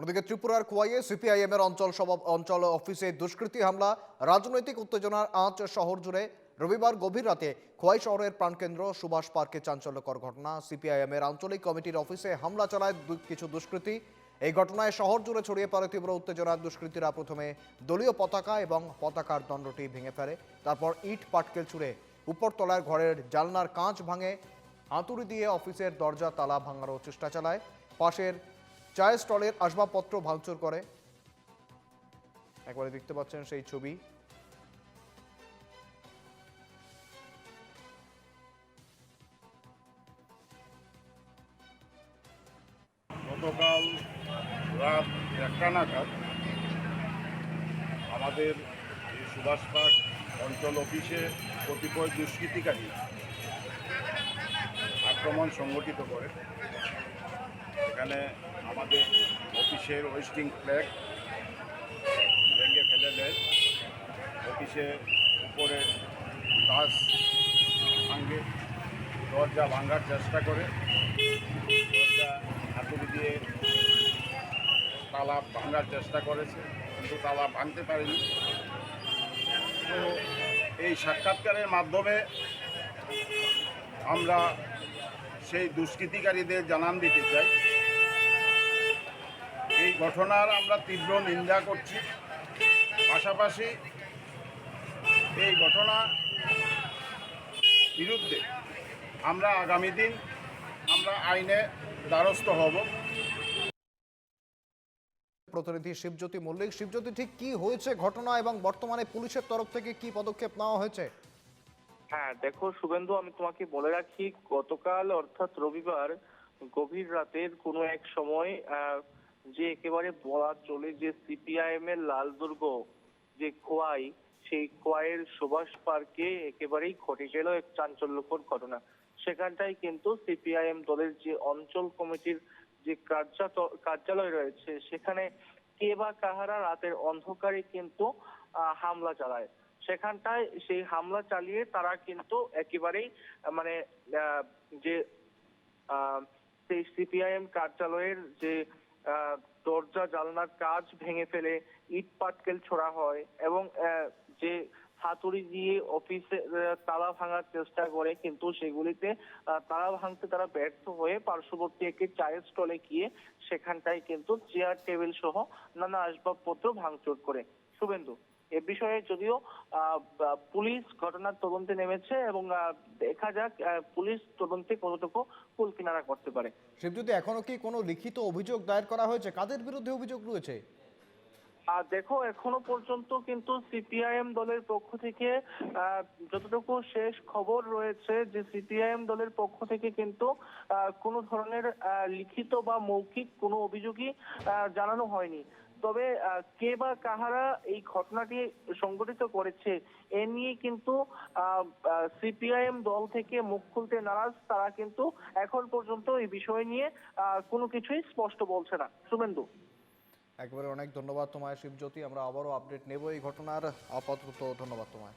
অন্যদিকে ত্রিপুরার খোয়াইয়ে সিপিআইএম এর অঞ্চল অঞ্চল অফিসে দুষ্কৃতী হামলা, রাজনৈতিক উত্তেজনার আঁচ শহর জুড়ে রবিবার গভীর রাতে খোয়াই শহরের প্রাণকেন্দ্র সুভাষ পার্কে চাঞ্চল্যকর ঘটনা। সিপিআইএম এর আঞ্চলিক কমিটির অফিসে হামলা চালায় কিছু দুষ্কৃতী। এই ঘটনায় শহর জুড়ে ছড়িয়ে পড়ে তীব্র উত্তেজনার দুষ্কৃতীরা প্রথমে দলীয় পতাকা এবং পতাকার দণ্ডটি ভেঙে ফেলে, তারপর ইট পাটকেল ছুঁড়ে উপরতলার ঘরের জালনার কাঁচ ভাঙে, হাতুড়ি দিয়ে অফিসের দরজা তালা ভাঙারও চেষ্টা চালায়। পাশের চায়ের স্টলের আসবাবপত্র ভাঙচুর করে। একবারে দেখতে পাচ্ছেন সেই ছবি। গতকাল রাত একটা নাগাদ আমাদের সুভাষ পার্ক অঞ্চল অফিসে কতিপয় দুষ্কৃতিকারী আক্রমণ সংগঠিত করে। এখানে আমাদের অফিসের ওয়েস্টিং ফ্ল্যাগ ভেঙে ফেলে দেয়। অফিসে উপরে গাছ ভাঙে, দরজা ভাঙার চেষ্টা করে। দরজা হাতুড়ি দিয়ে তালা ভাঙার চেষ্টা করেছে, কিন্তু তালা ভাঙতে পারেনি। তো এই সাক্ষাৎকারের মাধ্যমে আমরা সেই দুষ্কৃতিকারীদের জানান দিতে চাই। এই ঘটনার আমরা তীব্র নিন্দা করছি। পাশাপাশি এই ঘটনা বিরুদ্ধে আমরা আগামী দিন আমরা আইনে দ্বারস্থ হব। প্রতিনিধি শিবজ্যোতি মল্লিক, শিবজ্যোতি, ঠিক কি হয়েছে ঘটনা এবং বর্তমানে পুলিশের তরফ থেকে কি পদক্ষেপ নেওয়া হয়েছে? হ্যাঁ দেখো শুভেন্দু, আমি তোমাকে বলে রাখি, গতকাল অর্থাৎ রবিবার গভীর রাতের কোনো এক সময় যে একেবারে বলা চলে যে সিপিআইএম এর লালদুর্গ যে খোয়াই, সেই খোয়াইয়ের সুভাষ পার্কে একেবারেই ঘটে গেল এক চাঞ্চল্যকর ঘটনা। সেখানটাই কিন্তু সিপিআইএম দলের যে অঞ্চল কমিটির যে কার্যালয় রয়েছে, সেখানে কে বা কাহারা রাতের অন্ধকারে কিন্তু হামলা চালায়। সেখানটায় সেই হামলা চালিয়ে তারা কিন্তু একেবারেই মানে যে সেই সিপিআইএম কার্যালয়ের যে দরজা জানলার কাজ ভেঙে ফেলে, ইট পাটকেল ছোড়া হয় এবং যে হাতুড়ি দিয়ে অফিসে তালা ভাঙার চেষ্টা করে কিন্তু সেগুলিতে তালা ভাঙতে তারা ব্যর্থ হয়ে পার্শ্ববর্তী একটি চায়ের স্টলে গিয়ে সেখানটায় কিন্তু চেয়ার, টেবিল সহ নানা আসবাবপত্র ভাঙচুর করে। শুভেন্দু? এ বিষয়ে যদিও পুলিশ ঘটনার তদন্তে নেমেছে এবং দেখা যাক পুলিশ তদন্তে কতটুকু কুল কিনারা করতে পারে। শিবজ্যোতি এখনও কি কোনো লিখিত অভিযোগ দায়ের করা হয়েছে? কাদের বিরুদ্ধে অভিযোগ রয়েছে? আর দেখো এখনও পর্যন্ত কিন্তু সিপিআইএম দলের পক্ষ থেকে যতটুকু শেষ খবর রয়েছে যে সিপিআইএম দলের পক্ষ থেকে কিন্তু আহ, কোনো ধরনের আহ, লিখিত বা মৌখিক কোনো অভিযোগই আহ, জানানো হয়নি। তবে কে বা কাহারা এই ঘটনাটি সংঘটিত করেছে, এ নিয়ে কিন্তু সিপিআইএম দল থেকে মুখ খুলতে নারাজ। তারা কিন্তু এখন পর্যন্ত এই বিষয় নিয়ে কোনো কিছুই স্পষ্ট বলছে না। শুভেন্দু। একবারে অনেক ধন্যবাদ তোমায়, শিবজ্যোতি। আমরা আবারও আপডেট নেব এই ঘটনার। আপাতত ধন্যবাদ তোমায়।